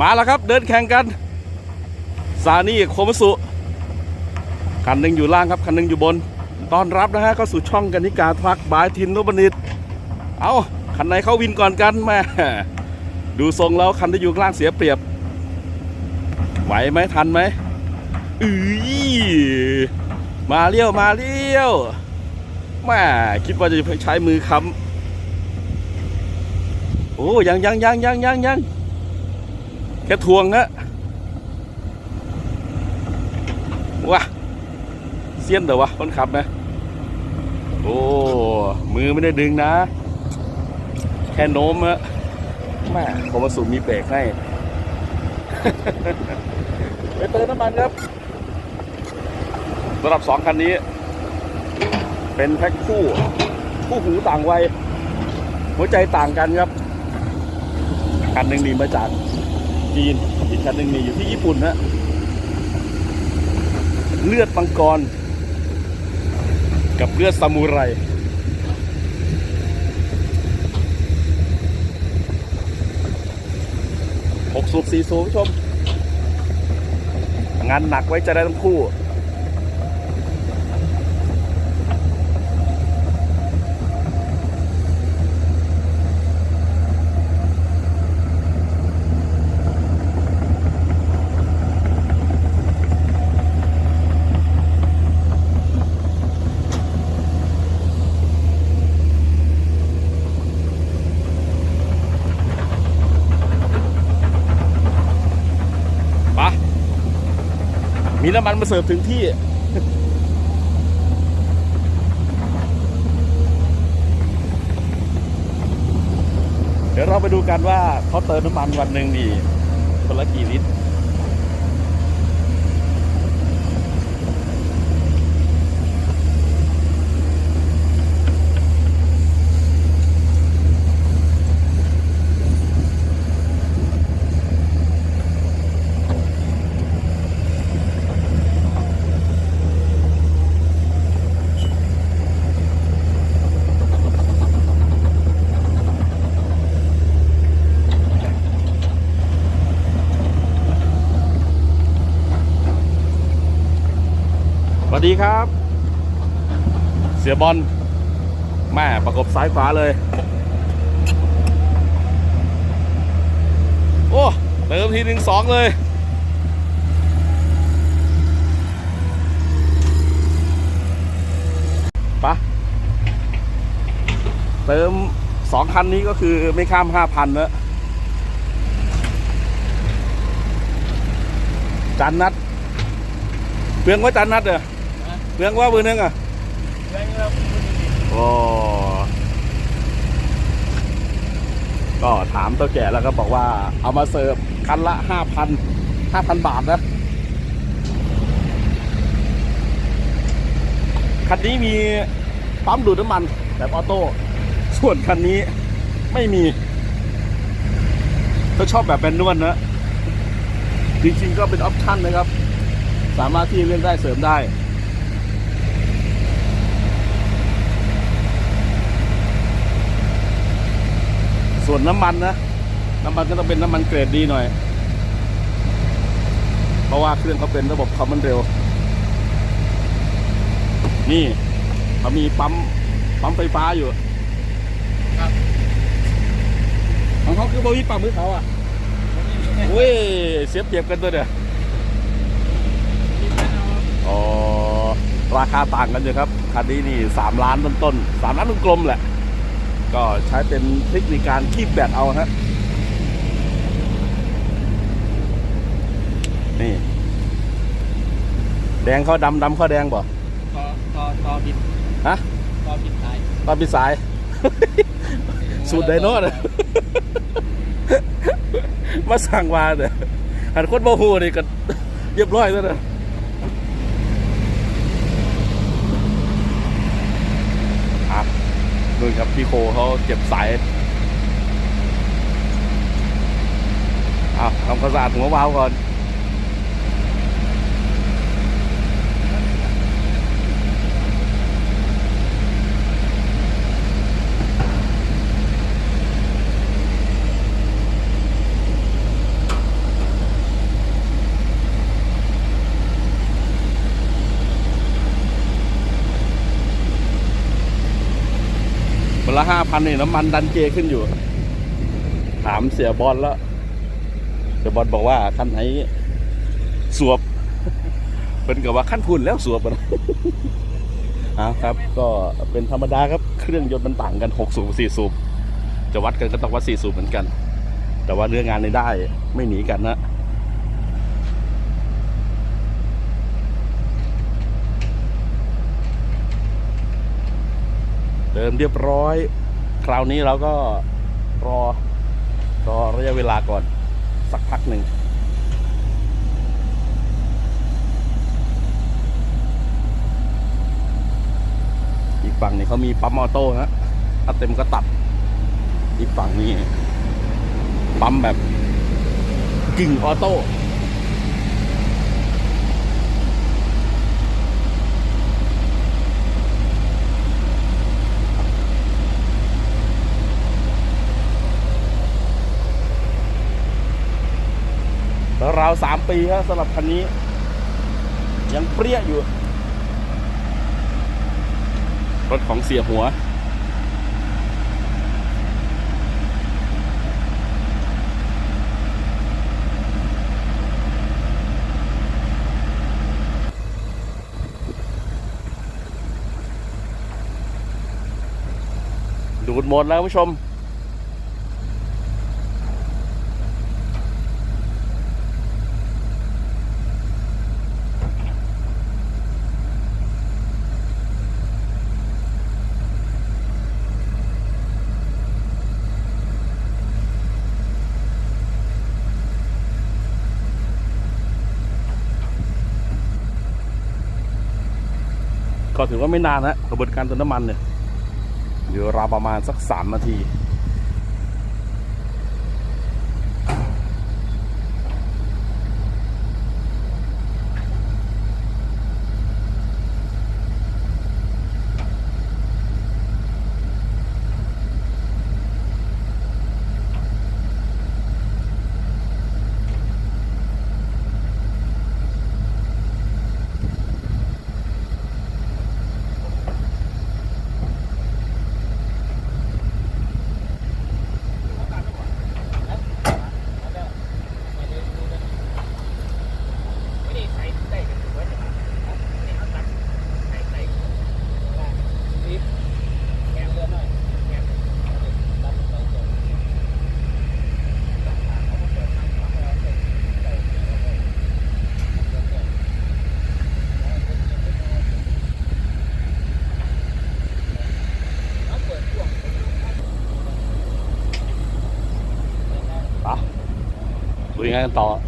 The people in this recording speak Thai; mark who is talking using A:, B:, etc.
A: มาแล้วครับ เดินแข่งกัน ซานี่โคมสุคันหนึ่งอยู่ล่างครับ คันหนึ่งอยู่บนต้อนรับนะฮะเข้าสู่ช่องกันนิกาทักบายทินนบนิตเอาคันไหนเข้าวินก่อนกันแม่ดูทรงแล้วคันที่อยู่ล่างเสียเปรียบ ไหวไหมทันไหมอือมาเลี้ยวมาเลี้ยวแม่คิดว่าจะใช้มือค้ำโอ้ยังยังยังยังยังยัง แค่ทวงฮะว้าเสี้ยนเดี๋ยววะคนขับนะโอ้มือไม่ได้ดึงนะ แค่โน้มอะแม่ผมมาสูมีเบรกให้ไปเติมน้ำมันครับสำหรับสองคันนี้ เป็นแพ็คคู่ คู่หูต่างวัยหัวใจต่างกันครับ คันหนึ่งนี่มาจาก จีน อีกคันหนึ่งนี่อยู่ที่ญี่ปุ่นฮะเลือดมังกร กับเลือดซามูไรหกสูบสี่สูบผู้ชม งานหนักไว้ใจะได้ทั้งคู่ ปะ มีน้ำมันมาเสิร์ฟถึงที่ เดี๋ยวเราไปดูกันว่าเขาเติมน้ำมันวันหนึ่งดีคนละกี่ลิตร วัสดีครับ เสียบอลแม่ประกบซ้ายขวาเลย โอ้เติมทีหนึ่งสองเลยปะเติมสองคันนี้ก็คือไม่ข้ามห้าพันนะจันนัดเปลืองไว่าจันนัดเหรอ เปลืองว่าเบอร์นึงอะโอ้ก็ถามตัวแก่แล้วก็บอกว่า เอามาเสิร์ฟคันละห้าพันห้าพันบาทนะ คันนี้มีปั๊มดูดน้ำมันแบบออโต้ ส่วนคันนี้ไม่มีถ้าชอบแบบแบนนวลนะ จริงๆก็เป็นออปชั่นนะครับ สามารถที่เล่นได้เสริมได้ วนน้ำมันนะ น้ำมันก็ต้องเป็นน้ำมันเกรดดีหน่อย เพราะว่าเครื่องเขาเป็นระบบความมันเร็ว นี่เขามีปั๊มปั๊มไฟฟ้าอยู่
B: ครับ
A: ของเขาคือบวิปั๊มมือเขาอะโอ้ยเสียเปรียบกันตัวเดียวอ๋อราคาต่างกันอยู่ครับคันนี้นี่สามล้านต้นๆสามล้านกลมๆแหละ ก็ใช้เป็นเทคนิคการคีบแบตเอาฮะนี่ แดงเข้าดำดำเข้าแดงบ่
B: ต่อต่อต่อบิด
A: ฮะ
B: ต่อบิดสาย
A: ตอนปีสาย สูตรไดโนเนยมาสั่งมาเนี่ยหันคนโมโหนี่ก็เรียบร้อยแล้วนะอะ นู่นครับพี่โคเขาเก็บสายอะทำความสะอาดหัววาล์วก่อน ละห้าพันนี่น้ำมันดันเจขึ้นอยู่ ถามเสียบอลแล้วเสียบอลบอกว่าคันไหนสวบเป็นกับว่าขั้นทุนแล้วสวบอะนะอาครับก็เป็นธรรมดาครับเครื่องยนต์มันต่างกัน6สูบ4สูบจะวัดกันก็ต้องวัด4สูบเหมือนกัน แต่ว่าเนื้องงานในได้ไม่หนีกันนะ เดินเรียบร้อย คราวนี้เราก็รอรอระยะเวลาก่อน สักพักหนึ่งอีกฝั่งนี่เขามีปั๊มออโต้นะถ้าเต็มก็ตัด อีกฝั่งนี่ปั๊มแบบกึ่งออโต้าวสามปีครับสำหรับคันนี้ ยังเปรี้ยอยู่ รถของเสียหัว ดูดหมดแล้วผู้ชม ก็ถือว่าไม่นานนะกระบวนการเติมน้ำมันเนี่ยอยู่ราวประมาณสักสามนาที
B: ไม่ได้ใส่ได้กันถือว่าจะมานี่เขาตัดใส่ใส่ว่ารีบแกมเรือหน่อยแกมตัดใส่ตัวเขาเปิดทางเขาเอาใส่ใส่เขาเปิดช่วง
A: ไป